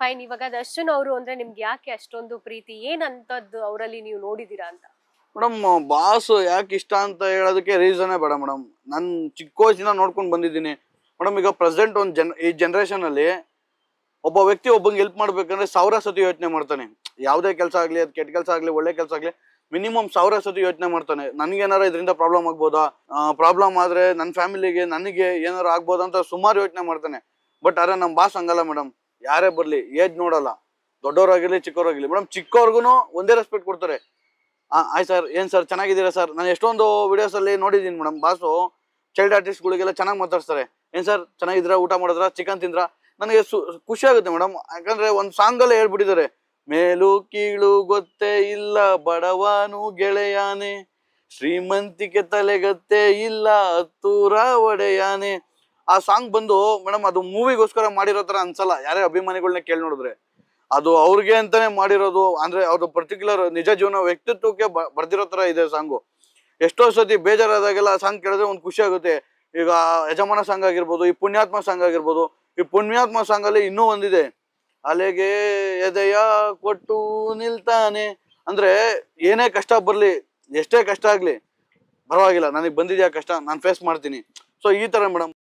Fine ಇವಾಗ ದರ್ಶನ್ ಅವರು ಅಂದ್ರೆ ನಿಮ್ಗೆ ಯಾಕೆ ಅಷ್ಟೊಂದು ಪ್ರೀತಿ? ಏನಂತದ್ದು ಅವರಲ್ಲಿ ನೀವು ನೋಡಿದೀರಾ ಅಂತ? ಮೇಡಮ್, ಬಾಸ್ ಯಾಕೆ ಇಷ್ಟ ಅಂತ ಹೇಳೋದಕ್ಕೆ ರೀಸನೇ ಬೇಡ ಮೇಡಮ್. ನಾನು ಚಿಕ್ಕ ವಯಸ್ಸಿನ ನೋಡ್ಕೊಂಡು ಬಂದಿದ್ದೀನಿ. ಮೇಡಮ್, ಈಗ ಪ್ರೆಸೆಂಟ್ ಒಂದ್ ಜನ ಈ ಜನರೇಷನ್ ಅಲ್ಲಿ ಒಬ್ಬ ವ್ಯಕ್ತಿ ಒಬ್ಬಂಗೆ ಹೆಲ್ಪ್ ಮಾಡ್ಬೇಕಂದ್ರೆ ಸಾವಿರ ಸತಿ ಯೋಚನೆ ಮಾಡ್ತಾನೆ. ಯಾವುದೇ ಕೆಲಸ ಆಗಲಿ, ಅದ್ ಕೆಟ್ಟ ಕೆಲಸ ಆಗಲಿ, ಒಳ್ಳೆ ಕೆಲಸ ಆಗಲಿ ಮಿನಿಮಮ್ ಸಾವಿರ ಸತಿ ಯೋಚನೆ ಮಾಡ್ತಾನೆ. ನನಗೇನಾರ ಇದರಿಂದ ಪ್ರಾಬ್ಲಮ್ ಆಗ್ಬೋದಾ? ಪ್ರಾಬ್ಲಮ್ ಆದ್ರೆ ನನ್ನ ಫ್ಯಾಮಿಲಿಗೆ ನನಗೆ ಏನಾರು ಆಗ್ಬೋದಾ ಅಂತ ಸುಮಾರು ಯೋಚನೆ ಮಾಡ್ತಾನೆ. ಬಟ್ ಆದ್ರೆ ನಮ್ಮ ಬಾಸ್ ಹಂಗಲ್ಲ ಮೇಡಮ್. ಯಾರೇ ಬರಲಿ, ಏಜ್ ನೋಡಲ್ಲ. ದೊಡ್ಡವರಾಗಿರಲಿ, ಚಿಕ್ಕವರಾಗಿರಲಿ. ಮೇಡಮ್ ಚಿಕ್ಕವ್ರಿಗೂ ಒಂದೇ ರೆಸ್ಪೆಕ್ಟ್ ಕೊಡ್ತಾರೆ. ಆಯ್ತು ಸರ್ ಏನು ಸರ್ ಚೆನ್ನಾಗಿದ್ದೀರಾ ಸರ್ ನಾನು ಎಷ್ಟೊಂದು ವಿಡಿಯೋಸ್ ಅಲ್ಲಿ ನೋಡಿದ್ದೀನಿ ಮೇಡಮ್ ಬಾಸು ಚೈಲ್ಡ್ ಆರ್ಟಿಸ್ಟ್ಗಳಿಗೆಲ್ಲ ಚೆನ್ನಾಗಿ ಮಾತಾಡ್ತಾರೆ ಏನು ಸರ್ ಚೆನ್ನಾಗಿದ್ದೀರಾ? ಊಟ ಮಾಡಿದ್ರ? ಚಿಕನ್ ತಿಂದ್ರಾ? ನನಗೆ ಖುಷಿ ಆಗುತ್ತೆ ಮೇಡಮ್ ಯಾಕಂದರೆ ಒಂದು ಸಾಂಗಲ್ಲೇ ಹೇಳ್ಬಿಟ್ಟಿದ್ದಾರೆ. ಮೇಲು ಕೀಳು ಗೊತ್ತೇ ಇಲ್ಲ, ಬಡವನು ಗೆಳೆಯಾನೆ. ಶ್ರೀಮಂತಿಕೆ ತಲೆಗತ್ತೆ ಇಲ್ಲ ಹತ್ತೂರ ಒಡೆಯಾನೆ. ಆ ಸಾಂಗ್ ಬಂದು ಮೇಡಮ್ ಅದು ಮೂವಿಗೋಸ್ಕರ ಮಾಡಿರೋ ತರ ಅನ್ಸಲ್ಲ. ಯಾರೇ ಅಭಿಮಾನಿಗಳನ್ನ ಕೇಳಿ ನೋಡಿದ್ರೆ. ಅದು ಅವ್ರಿಗೆ ಅಂತಾನೆ ಮಾಡಿರೋದು, ಅಂದ್ರೆ ಅದು ಪರ್ಟಿಕ್ಯುಲರ್ ನಿಜ ಜೀವನ ವ್ಯಕ್ತಿತ್ವಕ್ಕೆ ಬರ್ದಿರೋ ತರ ಇದೆ ಸಾಂಗು ಎಷ್ಟೋ ಸತಿ ಬೇಜಾರಾದಾಗೆಲ್ಲ ಸಾಂಗ್ ಕೇಳಿದ್ರೆ ಒಂದು ಖುಷಿ ಆಗುತ್ತೆ. ಈಗ ಯಜಮಾನ ಸಾಂಗ್ ಆಗಿರ್ಬೋದು, ಈ ಪುಣ್ಯಾತ್ಮ ಸಾಂಗ್ ಆಗಿರ್ಬೋದು, ಈ ಪುಣ್ಯಾತ್ಮ ಸಾಂಗ್ ಅಲ್ಲಿ ಇನ್ನೂ ಒಂದಿದೆ. ಅಲೆಗೆ ಎದೆಯ ಕೊಟ್ಟು ನಿಲ್ತಾನೆ. ಅಂದ್ರೆ ಏನೇ ಕಷ್ಟ ಬರ್ಲಿ, ಎಷ್ಟೇ ಕಷ್ಟ ಆಗ್ಲಿ, ಪರವಾಗಿಲ್ಲ. ನನಗೆ ಬಂದಿದ್ಯಾ ಕಷ್ಟ? ನಾನು ಫೇಸ್ ಮಾಡ್ತೀನಿ. ಸೊ ಈ ತರ ಮೇಡಮ್